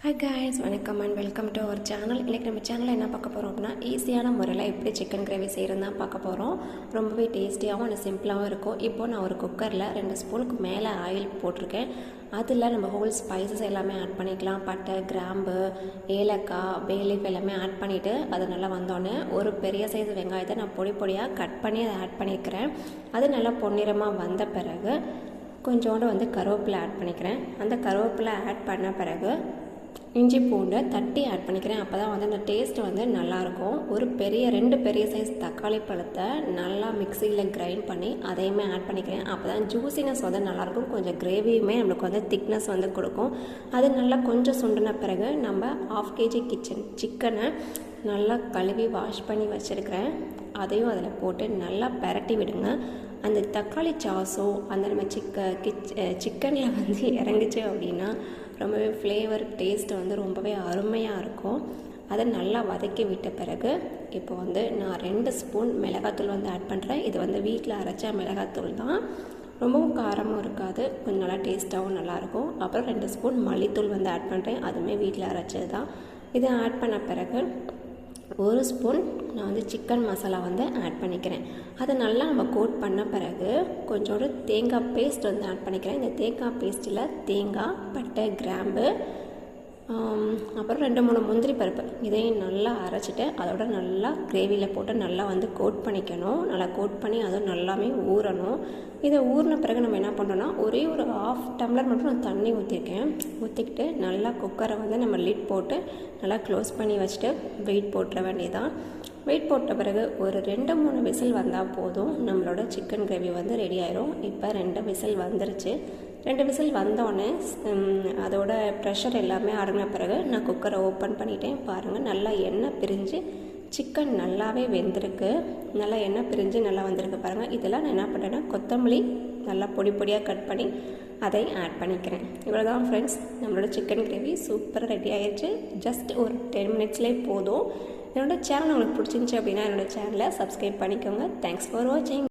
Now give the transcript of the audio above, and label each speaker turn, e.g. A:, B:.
A: Hi guys வணக்கம் and welcome to our channel இன்றைக்கி நம்ம சேனலில் என்ன பார்க்க போகிறோம் அப்படின்னா ஈஸியான முறையில் எப்படி சிக்கன் கிரேவி செய்கிறது தான் பார்க்க போகிறோம் ரொம்பவே டேஸ்டியாகவும் அண்ட் சிம்பிளாகவும் இருக்கும். இப்போது நான் ஒரு குக்கரில் ரெண்டு ஸ்பூனுக்கு மேலே ஆயில் போட்டிருக்கேன். அதில் நம்ம ஹோல் ஸ்பைசஸ் எல்லாமே ஆட் பண்ணிக்கலாம். பட்டை கிராம்பு ஏலக்காய் பேலீஃப் எல்லாமே ஆட் பண்ணிவிட்டு அது நல்லா வந்தோடனே ஒரு பெரிய சைஸ் வெங்காயத்தை நான் பொடி பொடியாக கட் பண்ணி அதை ஆட் பண்ணிக்கிறேன். அது நல்லா பொன்னிறமாக வந்த பிறகு கொஞ்சோண்டு வந்து கருவேப்பிலை ஆட் பண்ணிக்கிறேன். அந்த கருவேப்பிலை ஆட் பண்ண பிறகு இஞ்சி பூண்டை தட்டி ஆட் பண்ணிக்கிறேன். அப்போ தான் வந்து அந்த டேஸ்ட் வந்து நல்லாயிருக்கும். ஒரு பெரிய ரெண்டு பெரிய சைஸ் தக்காளி பழத்தை நல்லா மிக்சியில் கிரைண்ட் பண்ணி அதையுமே ஆட் பண்ணிக்கிறேன். அப்போ தான் ஜூசினஸ் வந்து நல்லாயிருக்கும். கொஞ்சம் கிரேவியுமே நம்மளுக்கு வந்து திக்னஸ் வந்து கொடுக்கும். அது நல்லா கொஞ்சம் சுண்டின பிறகு நம்ம ஆஃப் கேஜி கிச்சன் சிக்கனை நல்லா கழுவி வாஷ் பண்ணி வச்சுருக்கிறேன். அதையும் அதில் போட்டு நல்லா பரட்டி விடுங்க. அந்த தக்காளி சாஸோ அந்த நம்ம சிக்க கிச் சிக்கனில் வந்து இறங்குச்சு அப்படின்னா ரொம்பவே ஃப்ளேவர் டேஸ்ட் வந்து ரொம்பவே அருமையாக இருக்கும். அதை நல்லா வதக்கி விட்ட பிறகு இப்போ வந்து நான் ரெண்டு ஸ்பூன் மிளகாத்தூள் வந்து ஆட் பண்ணுறேன் இது வந்து வீட்டில் அரைச்ச மிளகாத்தூள் தான். ரொம்பவும் காரமும் இருக்காது. கொஞ்சம் நல்லா டேஸ்ட்டாகவும் நல்லாயிருக்கும் அப்புறம் ரெண்டு ஸ்பூன் மல்லித்தூள் வந்து ஆட் பண்ணுறேன் அதுவுமே வீட்டில் அரைச்சது தான் இதை ஆட் பண்ண பிறகு ஒரு ஸ்பூன் நான் வந்து சிக்கன் மசாலா வந்து ஆட் பண்ணிக்கிறேன். அதை நல்லா நம்ம கோட் பண்ண பிறகு கொஞ்சோடு தேங்காய் பேஸ்ட் வந்து ஆட் பண்ணிக்கிறேன். இந்த தேங்காய் பேஸ்ட்டில் தேங்காய் பட்டை கிராம்பு அப்புறம் ரெண்டு மூணு முந்திரி பருப்பு. இதையும் நல்லா அரைச்சிட்டு அதோட நல்லா கிரேவியில் போட்டு நல்லா வந்து கோட் பண்ணிக்கணும். நல்லா கோட் பண்ணி அதுவும் நல்லாவே ஊறணும். இதை ஊறின பிறகு நம்ம என்ன பண்ணுறோன்னா ஒரே ஒரு ஆஃப் டம்ளர் மட்டும் நான் தண்ணி ஊற்றிருக்கேன் ஊற்றிக்கிட்டு நல்லா குக்கரை வந்து நம்ம லிட் போட்டு நல்லா க்ளோஸ் பண்ணி வச்சுட்டு வெயிட் போட்டுற வேண்டியதான் வெயிட் போட்ட பிறகு ஒரு ரெண்டு மூணு விசில் வந்தால் போதும். நம்மளோட சிக்கன் கிரேவி வந்து ரெடி ஆயிரும். இப்போ ரெண்டு விசில் வந்துருச்சு. ரெண்டு விசில் வந்தோடனே அதோட ப்ரெஷர் எல்லாமே அடங்கின பிறகு நான் குக்கரை ஓப்பன் பண்ணிட்டேன். பாருங்கள் நல்லா எண்ணெய் பிரிஞ்சு சிக்கன் நல்லாவே வெந்திருக்கு. நல்லா எண்ணெய் பிரிஞ்சு நல்லா வந்திருக்கு பாருங்கள் இதெல்லாம் நான் என்ன பண்ணுறேன்னா கொத்தமல்லி நல்லா பொடி பொடியாக கட் பண்ணி அதை ஆட் பண்ணிக்கிறேன். இவ்வளோ தான் ஃப்ரெண்ட்ஸ் நம்மளோட சிக்கன் கிரேவி சூப்பராக ரெடி ஆகிடுச்சு ஜஸ்ட் ஒரு டென் மினிட்ஸ்லேயே போதும். என்னோடய சேனல் உங்களுக்கு பிடிச்சிருந்துச்சி அப்படின்னா என்னோடய சேனலை சப்ஸ்கிரைப் பண்ணிக்கோங்க. தேங்க்ஸ் ஃபார் வாட்சிங்